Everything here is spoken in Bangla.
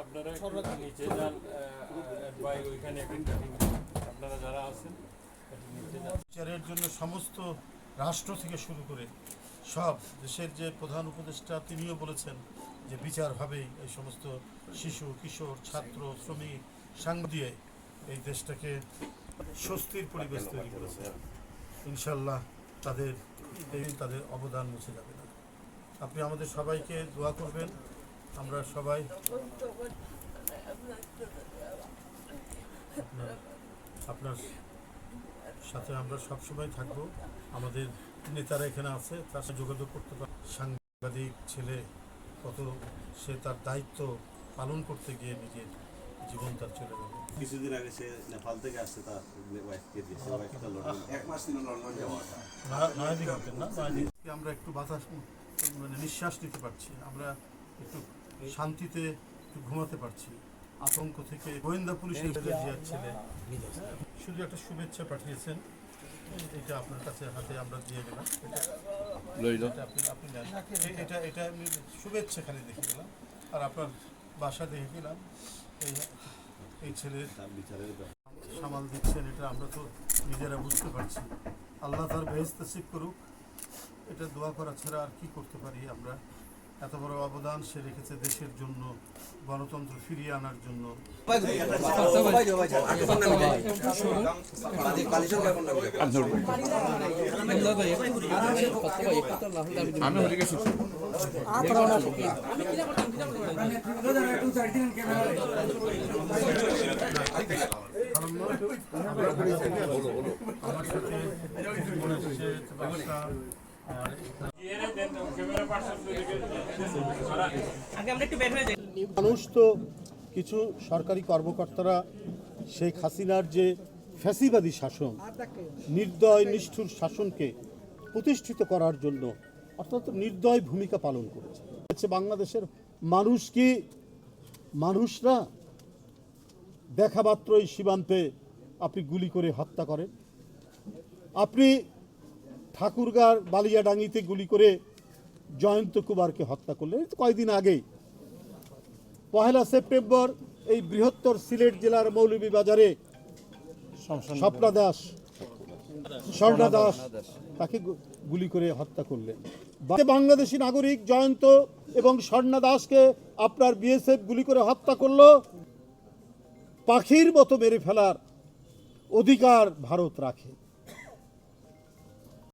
আপনারা নিচে যান ওইখানে একটা আপনারা যারা আছেন নিচে যান। জন্য সমস্ত রাষ্ট্র থেকে শুরু করে সব দেশের যে প্রধান উপদেষ্টা তিনিও বলেছেন যে বিচার এই সমস্ত শিশু, কিশোর, ছাত্র, শ্রমিক সাংবাদিক দিয়ে এই দেশটাকে স্বস্তির পরিবেশ তৈরি করেছে। ইনশাল্লাহ তাদের তাদের অবদান মুছে যাবে না। আপনি আমাদের সবাইকে দোয়া করবেন। আমরা সবাই আপনার সাথে আমরা সবসময় থাকব। আমাদের নেতারা এখানে আছে তার সাথে যোগাযোগ করতে পারে। সাংবাদিক ছেলে কত সে তার দায়িত্ব পালন করতে গিয়ে নিজের জীবন তার চলে গেল। কিছুদিন আগে সে নেপাল থেকে আসছে তার ওয়াইফকে লন্ডন এক মাস ছিল লন্ডন যাওয়া আমরা একটু বাতাস মানে নিঃশ্বাস নিতে পারছি। আমরা একটু শান্তিতে একটু ঘুমাতে পারছি। আতঙ্ক থেকে গোয়েন্দা পুলিশের ছেলে হ্যাঁ, শুধু একটা শুভেচ্ছা পাঠিয়েছেন। এটা আপনার কাছে হাতে আমরা দিয়ে গেলাম এটা এটা আপনি আপনি নেন। এটা এটা আমি শুভেচ্ছা খালি দেখে গেলাম আর আপনার বাসা দেখে গেলাম এই এই ছেলের বিচারের সামাল দিচ্ছেন এটা আমরা তো নিজেরা বুঝতে পারছি। আল্লাহ তার বেহেস্ত নসিব করুক। এটা দোয়া করা ছাড়া আর কি করতে পারি আমরা? এত বড় অবদান সে রেখেছে দেশের জন্য গণতন্ত্র ফিরিয়ে আনার জন্য। আমার সাথে মানুষ তো কিছু সরকারি কর্মকর্তারা শেখ হাসিনার যে ফ্যাসিবাদী শাসন, নির্দয় নিষ্ঠুর শাসনকে প্রতিষ্ঠিত করার জন্য অর্থাৎ নির্দয় ভূমিকা পালন করেছে। হচ্ছে বাংলাদেশের মানুষ কি মানুষরা দেখা মাত্রই সীমান্তে আপনি গুলি করে হত্যা করেন? আপনি ঠাকুরগাঁর বালিয়াডাঙ্গিতে গুলি করে জয়ন্ত কুমারকে হত্যা করলেন। কয়েকদিন আগেই। পহেলা সেপ্টেম্বর এই বৃহত্তর সিলেট জেলার মৌলভীবাজারে স্বপ্না দাস স্বর্ণা দাস তাকে গুলি করে হত্যা করলেন। বাংলাদেশি নাগরিক জয়ন্ত এবং স্বর্ণা দাসকে আপনার বিএসএফ গুলি করে হত্যা করল। পাখির মতো মেরে ফেলার অধিকার ভারত রাখে।